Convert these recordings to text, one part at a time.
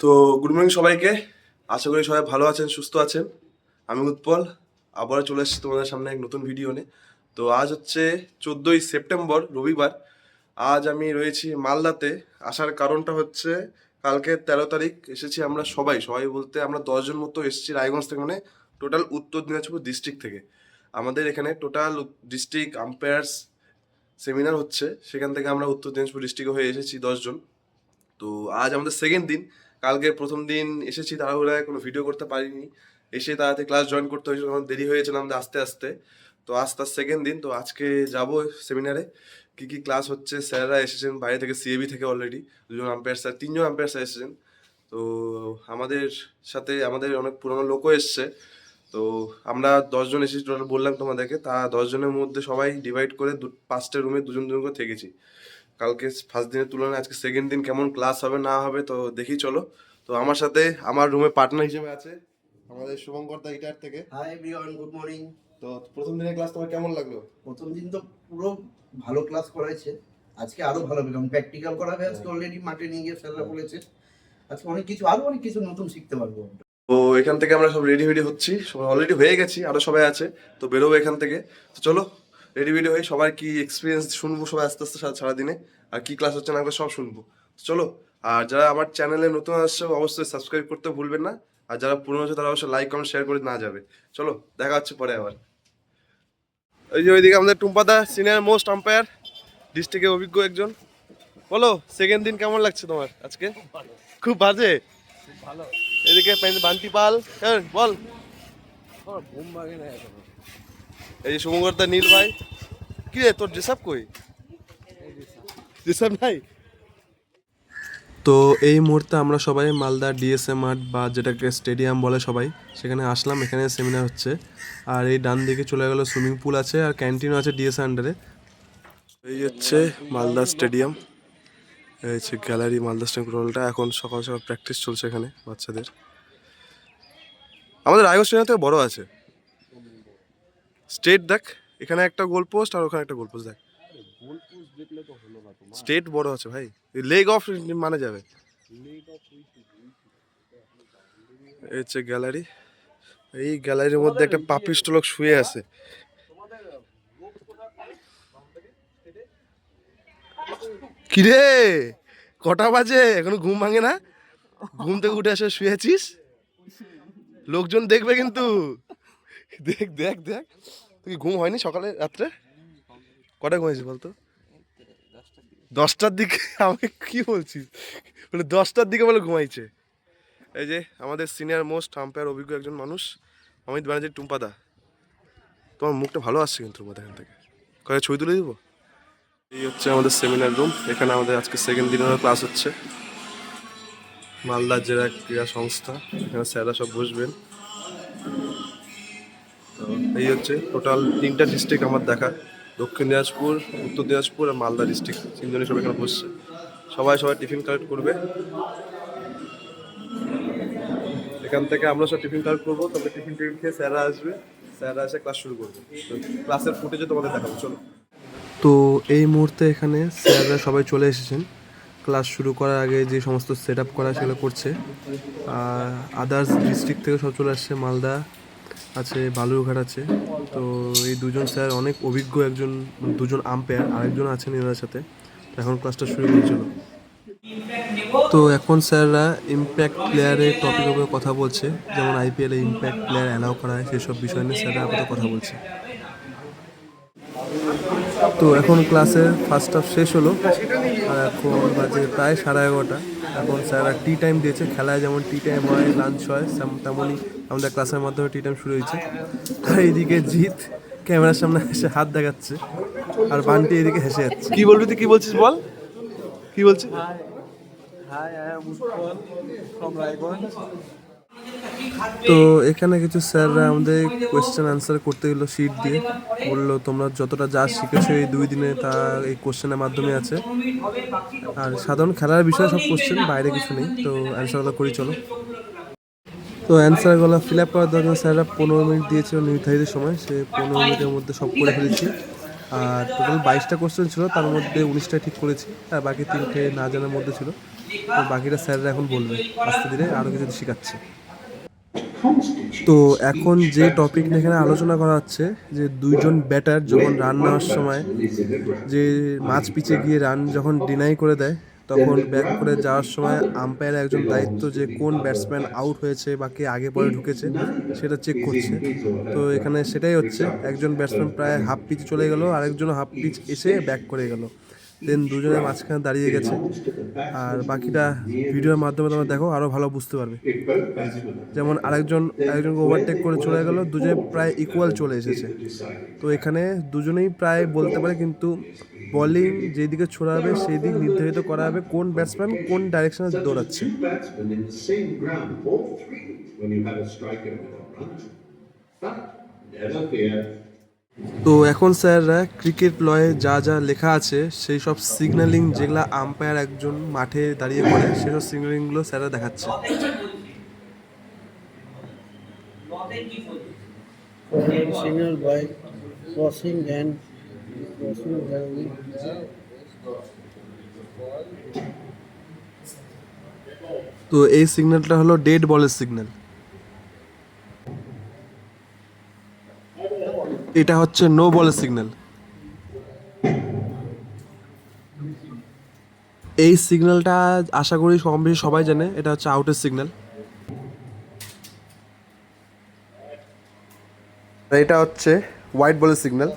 তো good morning সবাইকে। আশা করি সবাই ভালো আছেন, সুস্থ আছেন। আমি উৎপল। আবার চলে এসেছি তোমাদের সামনে এক নতুন ভিডিও নিয়ে। তো আজ হচ্ছে চোদ্দোই সেপ্টেম্বর, রবিবার। আজ আমি রয়েছি মালদাতে। আসার কারণটা হচ্ছে কালকে তেরো তারিখ এসেছি আমরা সবাই। সবাই বলতে আমরা দশজন মতো এসেছি রায়গঞ্জ থেকে মানে টোটাল উত্তর দিনাজপুর ডিস্ট্রিক্ট থেকে। আমাদের এখানে টোটাল ডিস্ট্রিক্ট আম্পায়ার্স সেমিনার হচ্ছে। সেখান থেকে আমরা উত্তর দিনাজপুর ডিস্ট্রিক্টে হয়ে এসেছি দশজন তো আজ আমাদের সেকেন্ড দিন। কালকে প্রথম দিন এসেছি তাড়াহুড়ায়, কোনো ভিডিও করতে পারিনি। এসে তাড়াতাড়ি ক্লাস জয়েন করতে হয়েছিল কারণ দেরি হয়েছিল আমাদের আস্তে আস্তে। তো আজ তার সেকেন্ড দিন, তো আজকে যাব সেমিনারে কি কি ক্লাস হচ্ছে, স্যাররা এসেছেন, বাইরে থেকে সিএবি থেকে অলরেডি দুজন আম্পায়ার স্যার তিনজন আম্পায়ার স্যার এসেছেন। তো আমাদের সাথে, আমাদের অনেক পুরনো লোকও এসছে। তো আমরা দশজন এসেছি বললাম তোমাদেরকে। তা দশজনের মধ্যে সবাই ডিভাইড করে দু, পাঁচটা রুমে দুজন দুজন করে থেকেছি। কালকে ফার্স্ট দিনের তুলনায় আজকে সেকেন্ড দিন কেমন ক্লাস হবে না হবে তো দেখি চলো। তো আমার সাথে আমার রুমে পার্টনার হিসেবে আছে আমাদের শুভঙ্কর দা ইটার থেকে। হাই এভরিওয়ান গুড মর্নিং তো প্রথম দিনের ক্লাস তোমার কেমন লাগল? প্রথম দিন তো পুরো ভালো ক্লাস করাইছে। আজকে আরও ভালো হবে কারণ প্র্যাকটিক্যাল করাবে আজকে অলরেডি মাঠে নিয়ে গিয়ে স্যাররা বলেছে। আজকে অনেক কিছু আরও অনেক কিছু নতুন শিখতে পারব তো এখান থেকে আমরা সব রেডি রেডি হচ্ছি সবাই অলরেডি হয়ে গেছি আরও সবাই আছে তো বেরোবো এখান থেকে। তো চলো রেডি রেডি হয়ে সবার কি এক্সপিরিয়েন্স শুনব সবাই আস্তে আস্তে সারাদিনে? আর কি ক্লাস হচ্ছে না সব শুনব। চলো আর যারা আমার চ্যানেলে নতুন আসছে অবশ্যই সাবস্ক্রাইব করতে ভুলবেন না। আর যারা পুরনো আছে তারা অবশ্যই লাইক কমেন্ট শেয়ার করে না যাবে। চলো দেখা হচ্ছে পরে আবার। ওই যে ওইদিকে আমাদের টুম্পাদা সিনিয়র মোস্ট আম্পায়ার ডিস্ট্রিক্টের অভিজ্ঞ একজন। বলো সেকেন্ড দিন কেমন লাগছে তোমার আজকে? খুব বাজে? ভালো। এদিকে বান্টি পাল হ্যাঁ বল। এই যে শুভঙ্করদা নীল ভাই। কি রে তোর আপ কই? আপ নাই? তো এই মুহূর্তে আমরা সবাই মালদা ডিএসএ মাঠ বা যেটাকে স্টেডিয়াম বলে সবাই সেখানে আসলাম এখানে সেমিনার হচ্ছে। আর এই ডান দিকে চলে গেল সুইমিং পুল আছে আর ক্যান্টিনও আছে ডিএসএ আন্ডারে এই হচ্ছে মালদা স্টেডিয়াম। এই হচ্ছে গ্যালারি মালদা স্টেডিয়াম রোলটা এখন সকাল সকাল প্র্যাকটিস চলছে এখানে বাচ্চাদের। আমাদের রায়গঞ্জ স্টেডিয়াম থেকে বড় আছে। স্টেট দেখ এখানে একটা গোল পোস্ট আর ওখানে একটা গোল পোস্ট দেখ। স্টেট বড় আছে ভাই। লেগ অফ মানে যাবে। এই হচ্ছে গ্যালারি এই গ্যালারির মধ্যে একটা পাপিষ্ট লোক শুয়ে আছে। কিরে? কটা বাজে? এখনও ঘুম ভাঙে না? ঘুম থেকে উঠে এসে শুয়েছিস? লোকজন দেখবে কিন্তু। দেখ দেখ দেখ। তুই ঘুম হয়নি সকালে, রাত্রে? কটা ঘুমাইছিস বলতো? দশটার দিকে। আমাকে কি বলছিস? বলে দশটার দিকে বলে ঘুমাইছে। এই যে আমাদের সিনিয়র মোস্ট আম্পায়ার অভিজ্ঞ একজন মানুষ, অমিত ব্যানার্জির টুম্পাদা তোমার মুখটা ভালো আসছে কিন্তু তোমাদের এখান থেকে। কয়েক ছবি তুলে দিব? এই হচ্ছে আমাদের সেমিনার রুম এখানে আমাদের আজকে সেকেন্ড দিনের ক্লাস হচ্ছে। মালদা জেলা ক্রীড়া সংস্থা। এখানে স্যাররা সব বসবেন। তো এই হচ্ছে টোটাল তিনটা ডিস্ট্রিক্ট আমার দেখা। দক্ষিণ দিনাজপুর, উত্তর দিনাজপুর আর মালদা ডিস্ট্রিক্ট তিনজনই সব এখানে বসছে। সবাই সবাই টিফিন কালেক্ট করবে। এখান থেকে আমরা সব টিফিন কালেক্ট করব। তবে টিফিন টিফিন খেয়ে স্যাররা আসবে। স্যাররা এসে ক্লাস শুরু করবে। ক্লাসের ফুটেজে তোমাদের দেখাবো। চলো। তো এই মুহূর্তে এখানে স্যাররা সবাই চলে এসেছেন। ক্লাস শুরু করার আগে যে সমস্ত সেট আপ করা সেগুলো করছে। আর আদার্স ডিস্ট্রিক্ট থেকে সব চলে আসছে। মালদা আছে, বালুরঘাট আছে। তো এই দুজন স্যার অনেক অভিজ্ঞ একজন দুজন আম্পায়ার আরেকজন আছেন এনার সাথে। এখন ক্লাসটা শুরু করেছিল তো এখন স্যাররা ইম্প্যাক্ট প্লেয়ারের টপিকের উপরে কথা বলছে। যেমন আইপিএলে ইম্প্যাক্ট প্লেয়ার অ্যালাউ করা হয় সেসব বিষয় নিয়ে স্যাররা আপাতত কথা বলছে। তো এখন ক্লাসের ফার্স্ট হাফ শেষ হলো। আর এখন বাজে প্রায় সাড়ে এগারোটা। এখন স্যাররা টি টাইম দিয়েছে। খেলায় যেমন টি টাইম হয় লাঞ্চ হয় তেমনই আমাদের ক্লাসের মাধ্যমে টি টাইম শুরু হয়েছে। আর এইদিকে জিৎ ক্যামেরার সামনে এসে হাত দেখাচ্ছে আর বান্টি এদিকে হেসে যাচ্ছে। কি বলবি তুই কি বলছিস বল? কি বলছিস. তো এখানে কিছু স্যাররা আমাদের কোয়েশ্চেন আনসার করতে গেলো শিট দিয়ে। বলল তোমরা যতটা যা শিখেছো এই দুই দিনে তা এই কোশ্চেনের মাধ্যমে আছে। আর সাধারণ খেলার বিষয়ে সব কোশ্চেন বাইরে কিছু নেই। তো অ্যান্সারগুলো করি চলো। তো অ্যান্সারগুলো ফিল আপ করার দরকার স্যাররা পনেরো মিনিট দিয়েছিল নির্ধারিত সময়, সে পনেরো মিনিটের মধ্যে সব করে ফেলেছি। আর টোটাল বাইশটা কোশ্চেন ছিল, তার মধ্যে উনিশটা ঠিক করেছি, আর বাকি তিনটে না জানার মধ্যে ছিল। তো বাকিটা স্যাররা এখন বলবে, আস্তে ধীরে আরও কিছু শেখাচ্ছে। তো এখন যে টপিক এখানে আলোচনা করা হচ্ছে, যে দুইজন ব্যাটার যখন রান নেওয়ার সময়, যে মাছ পিচে গিয়ে রান যখন ডিনাই করে দেয় তখন ব্যাক করে যাওয়ার সময় আম্পায়ার একজন দায়িত্ব যে কোন ব্যাটসম্যান আউট হয়েছে বা কে আগে পরে ঢুকেছে সেটা চেক করছে। তো এখানে সেটাই হচ্ছে একজন ব্যাটসম্যান প্রায় হাফ পিচ চলে গেল আরেকজন হাফ পিচ এসে ব্যাক করে গেল। দেন দুজনের মাঝখানে দাঁড়িয়ে গেছে। আর বাকিটা ভিডিওর মাধ্যমে তোমরা দেখো আরও ভালো বুঝতে পারবে। যেমন আরেকজন আরেকজনকে ওভারটেক করে চলে গেল দুজনে প্রায় ইকুয়াল চলে এসেছে। তো এখানে দুজনেই প্রায় বলতে পারে কিন্তু বলিং যেদিকে ছোড়াবে সেই দিক নির্ধারিত করা হবে কোন ব্যাটসম্যান কোন ডাইরেকশনে দৌড়াচ্ছে। Never fear, তো এখন স্যাররা ক্রিকেট লয়ে যা যা লেখা আছে সেই সব সিগন্যালিং যেগুলো আম্পায়ার একজন মাঠে দাঁড়িয়ে করে সেসব সিগন্যালিংগুলো স্যাররা দেখাচ্ছে। Signal by crossing and crossing the তো এই সিগন্যালটা হলো ডেড বলের সিগন্যাল এটা হচ্ছে নো বল সিগন্যাল এই সিগন্যালটা আশা করি কম বেশি সবাই জানে, এটা হচ্ছে আউটের সিগন্যাল এটা হচ্ছে হোয়াইট বলের সিগন্যাল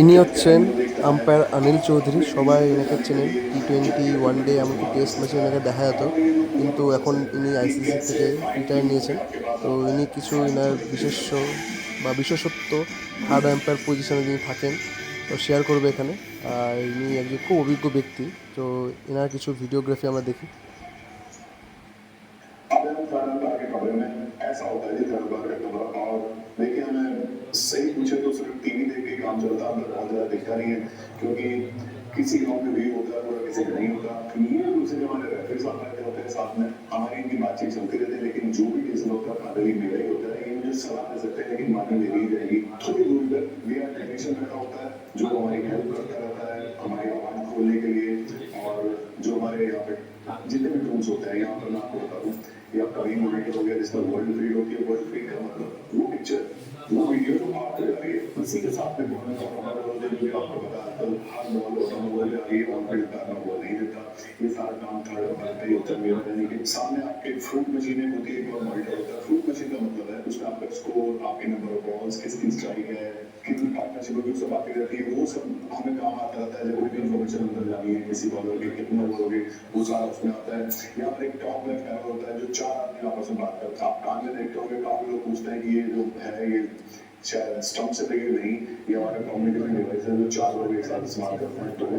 ইনি হচ্ছেন আম্পায়ার অনিল চৌধুরী সবাই এনাকে চেনেন। টি টোয়েন্টি ওয়ান ডে এমনকি টেস্ট ম্যাচে এনাকে দেখা যেত। কিন্তু এখন ইনি আইসিসি থেকে রিটায়ার নিয়েছেন। তো ইনি কিছু এনার বিশেষ বা বিশেষত্ব থার্ড আম্পায়ার পজিশনে যিনি থাকেন, তো শেয়ার করবে এখানে। আর ইনি একজন খুব অভিজ্ঞ ব্যক্তি। তো এনার কিছু ভিডিওগ্রাফি আমরা দেখি। किसी गाँव में भी होता है किसी का नहीं होता ये दूसरे हमारे रेफरी साहब रहते होते हैं साथ में हमारी इनकी बातचीत चलती रहती है, लेकिन जो भी डिसीज़न होता है फाइनली मेरा ही होता है, ये मुझे सलाह दे सकते हैं लेकिन मानी मेरी ही रहेगी। थोड़ी दूरी पर वी आर टेक्नीशियन बैठा होता है, जो हमारी हेल्प करता रहता है, हमारी आवाज़ खोलने के लिए, और जो हमारे यहाँ पे जितने भी टूल्स होते हैं, यहाँ पर मैं आपको बता दूँ या कभी मॉनिटर हो गया, जिसमें वर्ल्ड फ़ीड होती है वर्ल्ड फ़ीड का मतलब वो पिक्चर वो वीडियो जो आपको आ रही है, उसी के साथ में का हमारा जो आपको पता ये सारा काम थर्ड पे ही है मेरा यानी कि सामने आपके फ्रूट मशीन होती है और मॉनिटर होता है। फ्रूट मशीन का मतलब है उसमें आपका स्कोर आपके नंबर ऑफ़ बॉल्स किसकी स्ट्राइक है, कितनी पार्टनरशिप होगी उससे बातें रहती है वो सब हमें काम आता रहता है। जब कोई इन्फॉर्मेशन अंदर जानी है, किसी बॉलर की कितना बोलोगे वो सारा उसमें आता है। यहाँ पर एक टॉप लेफ़्ट एरो होता है जो चार आदमी आपस में बात करते हैं। आप कान में देखते होंगे, काफ़ी लोग पूछते हैं कि ये जो है, ये स्टम्प से लगे नहीं, ये हमारे कम्युनिकेशन डिवाइस है, जो चार लोग एक साथ इस्तेमाल करते हैं तो वो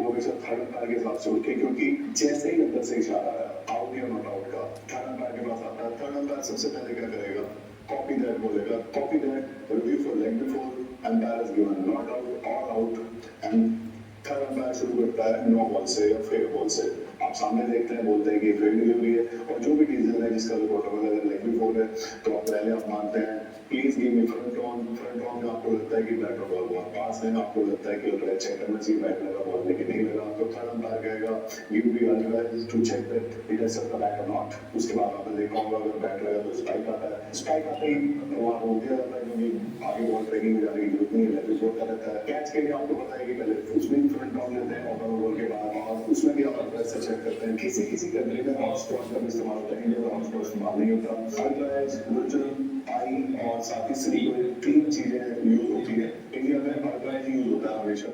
वो हमेशा थर्ड अंपायर के हिसाब से होती है क्योंकि जैसे ही अंदर से इशारा है आउट या नॉट आउट का थर्ड अंपायर के पास आता है थर्ड अंपायर सबसे पहले क्या करेगा? कॉपी दैट बोलेगा copy that review for leg before umpire is given not out all out and third umpire शुरू करता है नो बॉल से या फेयर बॉल से। आप सामने देखते हैं, बोलते हैं कि फेयर डिलीवरी है और जो भी डिसीज़न है जिसका प्रोटोकॉल है लेग बिफोर है तो आप पहले आप मानते हैं please give me front on front on आपको लगता है कि बैट का बॉल हुआ पास में आपको लगता है कि राइट चेक करना चाहिए बैट लगा बॉल लेकिन नहीं लगा तो थर्ड अंपायर कहेगा give me otherwise to check that it has the bat और नॉट उसके बाद आपने देखा अगर बैट लगा तो स्ट्राइक आता है स्ट्राइक आते ही वहाँ रोक दिया जाता है क्योंकि आगे बॉल ट्रेनिंग में जाने की ज़रूरत नहीं है लेकिन होता रहता है कैच के लिए आपको पता है कि पहले उसमें फ्रंट ऑन लेते हैं और ओवर के बाद, और उसमें भी आप अदरवाइज़ से चेक करते हैं। किसी किसी कंट्री में हॉट स्पॉट का इस्तेमाल होता है इंडिया में हॉट स्पॉट इस्तेमाल नहीं होता। आई और साथ ही स्लीप तीन चीजें यूज होती है इंडिया में अदरवाइज यूज होता है हमेशा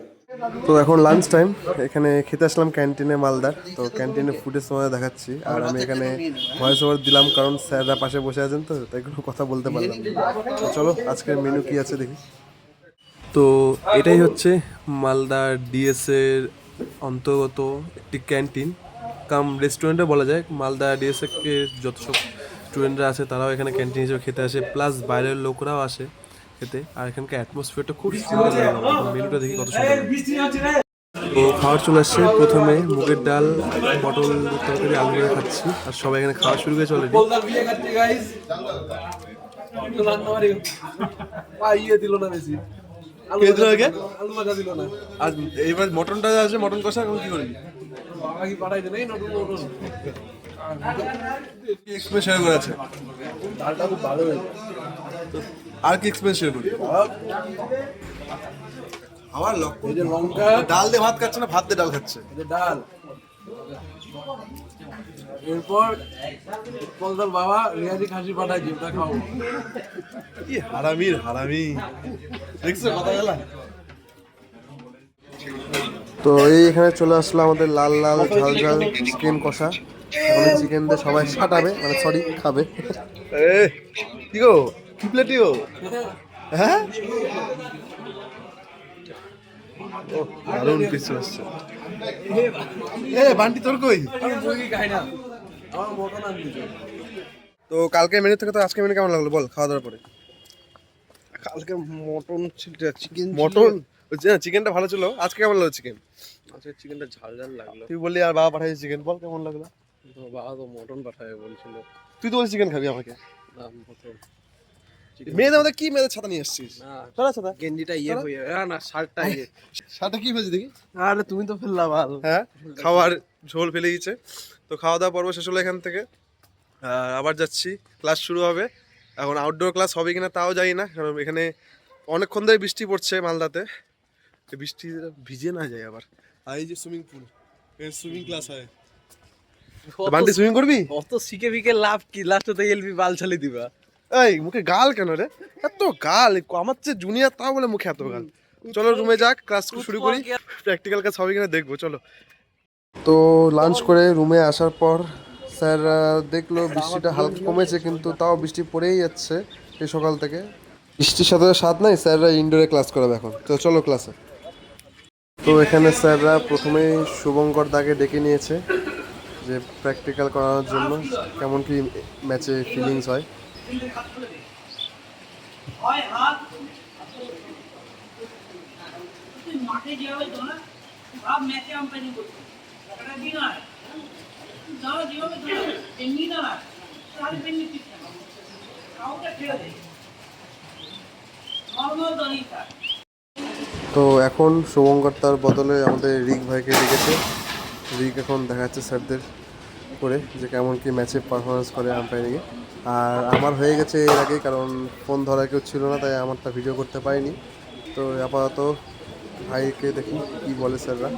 তো এখন লাঞ্চ টাইম এখানে খেতে আসলাম ক্যান্টিনে মালদার তো ক্যান্টিনে ফুডের সময় দেখাচ্ছি আর আমি এখানে ভয়েস ওভার দিলাম কারণ স্যাররা পাশে বসে আছেন তো তাই কোনো কথা বলতে পারলাম না। তো চলো আজকের মেনু কি আছে দেখি তো এটাই হচ্ছে মালদার ডিএস এর অন্তর্গত একটি ক্যান্টিন কাম রেস্টুরেন্টে বলা যায় মালদা ডিএসএফকে যত সব স্টুডেন্টরা আছে, তারাও এখানে ক্যান্টিন হিসেবে খেতে আসে প্লাস বাইরের লোকরাও আসে খেতে, আর এখানকার অ্যাটমসফিয়ারটা খুব সুন্দর মেনুটা দেখি কত সুন্দর তো খাবার চলে আসছে, প্রথমে মুগের ডাল, পটল তরকারি, আলু করে খাচ্ছি, আর সবাই এখানে খাওয়া শুরু করেছে অলরেডি আর এইবার মটনটা আছে, মটন কষা, এখন কি করবি? নেই নতুন এক্সপ্রেস শেয়ার করে আছে ডালটা খুব ভালো হয়েছে আর কি এক্সপ্রেস শেয়ার করি? আমার লক্ষ্য এই যে লঙ্কা। ডাল দিয়ে ভাত খাচ্ছে না ভাত দিয়ে ডাল খাচ্ছে? যে ডাল। এরপর বলদার বাবা রিয়াজি খাসি পাঠাইছে ওটা খাও। কি হারামির হারামি। দেখছ কথা গেলা তো এই এখানে চলে আসলো আমাদের লাল লাল ঝাল ঝাল চিকেন কষা। মানে চিকেন দিয়ে সবাই সাটাবে মানে সরি খাবে। এ কি গো? কি প্লেটি গো? হ্যাঁ? দারুণ কিছু আসছে এ বান্টি তোর কই? আমি মুরগি খাই না আমার মটন আনতেছে তো কালকে মেনু থেকে তো আজকে মেনু কেমন লাগল? বল খাওয়া দাওয়ার পরে। কালকে মটন চিকেন মটন? চিকেনটা ভালো ছিল। আজকে কেমন লাগল চিকেন আজকে চিকেনটা ঝাল ঝাল লাগল। তুই বললি আর বাবা পাঠাইছে চিকেন বল কেমন লাগল? তো বাবা তো মটন পাঠাবে বলছিল। তুই তো চিকেন খাবি আমাকে। মেয়েদের মধ্যে কি মেয়েদের ছাতা নিয়ে এসেছিস? না ছাতা গেঞ্জিটা ইয়ে হয়ে না শার্টটা ইয়ে। কি হয়েছে দেখি। আরে তুমি তো ফেললা ভালো হ্যাঁ খাওয়ার ঝোল ফেলে গেছে তো খাওয়া দাওয়া পর্ব শেষ হলো এখান থেকে। আর আবার যাচ্ছি। ক্লাস শুরু হবে। এখন আউটডোর ক্লাস হবে কিনা তাও জানি না। কারণ এখানে অনেকক্ষণ ধরে বৃষ্টি পড়ছে মালদাতে। বৃষ্টি ভিজে না যায় আবার। আর এই যে সুইমিং পুল সুইমিং ক্লাস হয়। বান্টি সুইমিং করবি? অত শিখে ফিকে লাভ কি? লাস্টে তো এলবি বাল ছালি দিবা। এই মুখে গাল কেন রে? এত গাল আমার চেয়ে জুনিয়র তাও বলে মুখে এত গাল। চলো রুমে যাক ক্লাস শুরু করি। প্র্যাকটিক্যাল কাজ হবে কিনা দেখব চলো। তো লাঞ্চ করে রুমে আসার পর স্যার দেখল বৃষ্টিটা হালকা কমেছে কিন্তু তাও বৃষ্টি পড়েই যাচ্ছে এই সকাল থেকে। বৃষ্টির সাথে সাথ নাই স্যাররা ইনডোরে ক্লাস করাবে এখন। তো চলো ক্লাসে তো এখানে স্যাররা প্রথমেই শুভঙ্কর দাকে ডেকে নিয়েছে। যে প্র্যাকটিক্যাল করানোর জন্য কেমন কি ম্যাচে ফিলিংস হয়? তো এখন শুভঙ্কর তার বদলে আমাদের রিক ভাইকে রেখেছে রিক এখন দেখাচ্ছে স্যারদের। করে যে কেমন কি ম্যাচে পারফরমেন্স করে আম্পায়ারিংয়ে আর আমার হয়ে গেছে এর আগে কারণ ফোন ধরা কেউ ছিল না, তাই আমারটা ভিডিও করতে পারিনি। তো আপাতত ভাইকে দেখি কি বলে স্যাররা।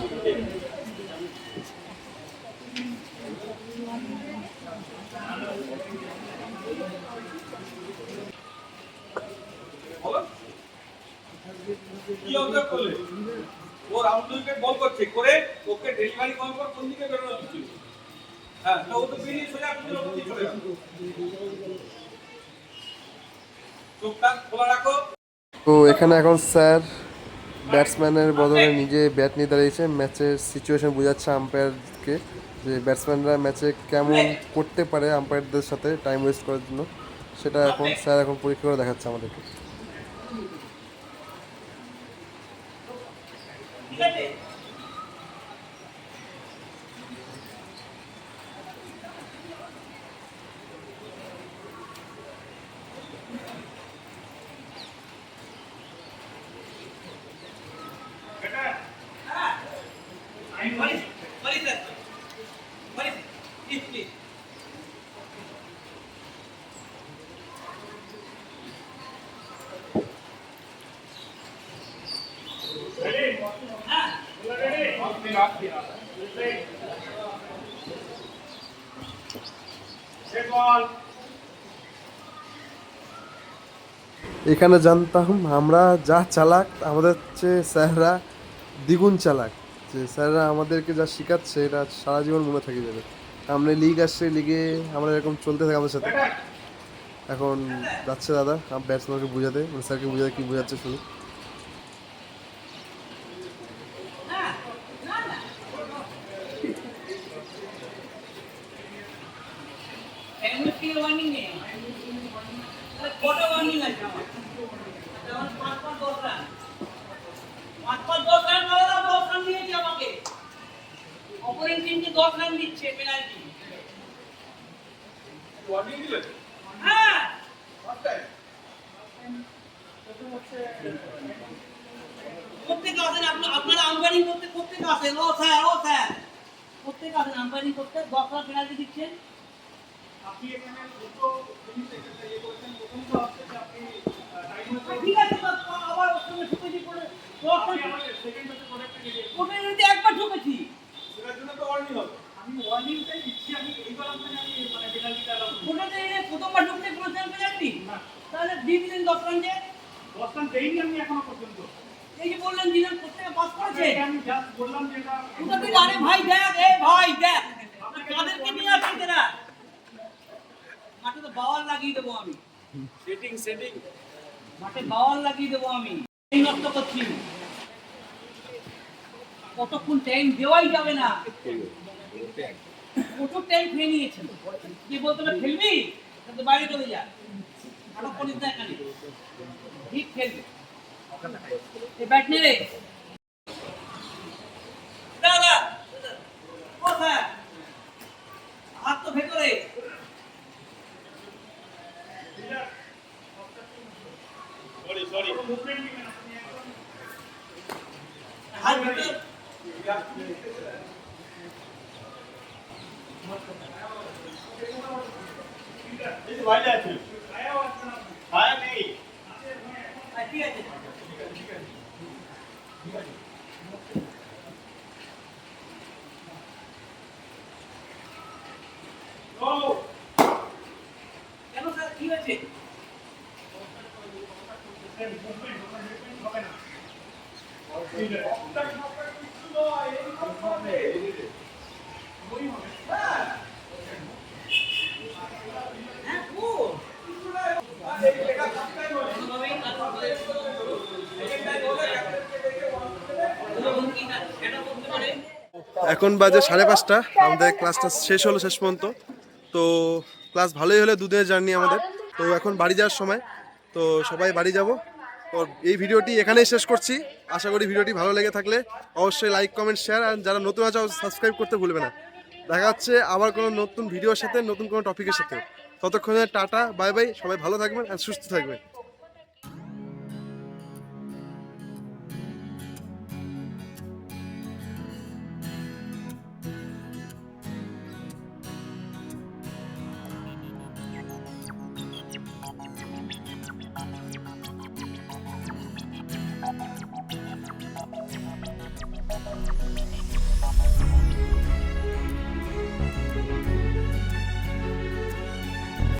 ও রাউন্ড উইকেট বল করছে, করে ওকে ডেলিভারি করার পর কোন দিকে বেরোনো উচিত হ্যাঁ তো ও তো বেরিয়ে সোজা আপনি চলে গেল চোখটা খোলা রাখো। তো এখানে এখন স্যার ব্যাটসম্যানের বদলে নিজে ব্যাট নিয়ে দাঁড়িয়েছে। ম্যাচের সিচুয়েশন বোঝাচ্ছে আম্পায়ারকে যে ব্যাটসম্যানরা ম্যাচে কেমন করতে পারে আম্পায়ারদের সাথে টাইম ওয়েস্ট করার জন্য। সেটা এখন স্যার এখন পরীক্ষা করে দেখাচ্ছে আমাদেরকে ঠিক আছে আমি বলি বলি স্যার বলি প্লিজ প্লিজ এখানে জানতাম আমরা যা চালাক, আমাদের চেয়ে স্যাররা দ্বিগুণ চালাক। যে স্যাররা আমাদেরকে যা শেখাচ্ছে, এটা সারা জীবন মনে থেকে যাবে। সামনে লিগ আসছে, লিগে আমরা এরকম চলতে থাকে আমাদের সাথে। এখন যাচ্ছে দাদা ব্যাটসম্যানকে বুঝাতে। মানে স্যারকে বুঝাতে কি বোঝাচ্ছে শুনি ফ্যামিলি থেকে ওয়ার্নিং নেই তাহলে কটা ওয়ার্নিং আছে আমার তাহলে আমার পাঁচ পাঁচ দশ রান পাঁচ পাঁচ দশ রান আলাদা দশ রান দিয়েছে আমাকে রান দিচ্ছে পেনাল্টি ওয়ার্নিং দিলে হ্যাঁ প্রত্যেকে আসেন আপনারা আম্পায়ারিং করতে প্রত্যেকে আসেন। ও স্যার ও স্যার। প্রত্যেকে আসেন আম্পায়ারিং করতে। দশ পেনাল্টি দিচ্ছেন। আপনি এখানে দুটো জিনিস এখানে ইয়ে করেছেন প্রথমটা হচ্ছে যে আপনি ঠিক আছে আবার ওর সঙ্গে ঢুকেছি করে দশ রান আমাদের সেকেন্ড হচ্ছে প্রোডাক্টে যদি একবার ঢুকেছি। জন্য তো ওয়ার্নিং হবে। আমি ওয়ার্নিংটাই দিচ্ছি আমি এইবার আপনাকে আমি মানে পেনাল্টিটা আলাদা ওটাতে এই প্রথমবার ঢুকতে কোনো চান্স পেনাল্টি তাহলে দিয়ে দিলেন দশ রান যে দশ রান দেইনি আমি এখনও পর্যন্ত। এই যে বললেন দিলেন প্রত্যেকে পাস করেছে। আমি জাস্ট বললাম যে এটা ওটা দিলে আরে ভাই দেখ এ ভাই দেখ। কাদেরকে নিয়ে আসছিস এরা? মাঠে তো বাওয়াল লাগিয়ে দেবো আমি। সেটিং সেটিং মাঠে বাওয়াল লাগিয়ে দেবো আমি। এই নষ্ট করছি। কতক্ষণ টাইম দেওয়াই যাবে না। প্রচুর টাইম খেয়ে নিয়েছেন? কি বলতে হবে খেলবি তাহলে বাইরে চলে যা। আরও না এখানে ঠিক খেলবে। এ ব্যাট নে রে। দাদা ও হাত তো ভেতরে। সরি সরি হাত ভেতরে। কেন স্যার কি পারে এখন বাজে সাড়ে পাঁচটা। আমাদের ক্লাসটা শেষ হলো শেষ পর্যন্ত। তো ক্লাস ভালোই হলো, দুদিনের জার্নি আমাদের। তো এখন বাড়ি যাওয়ার সময়। তো সবাই বাড়ি যাব। তো এই ভিডিওটি এখানেই শেষ করছি। আশা করি ভিডিওটি ভালো লেগে থাকলে অবশ্যই লাইক কমেন্ট শেয়ার আর যারা নতুন আছে সাবস্ক্রাইব করতে ভুলবে না। দেখা হচ্ছে আবার কোনো নতুন ভিডিওর সাথে, নতুন কোনো টপিকের সাথে। ততক্ষণে টাটা বাই বাই সবাই ভালো থাকবেন আর সুস্থ থাকবেন।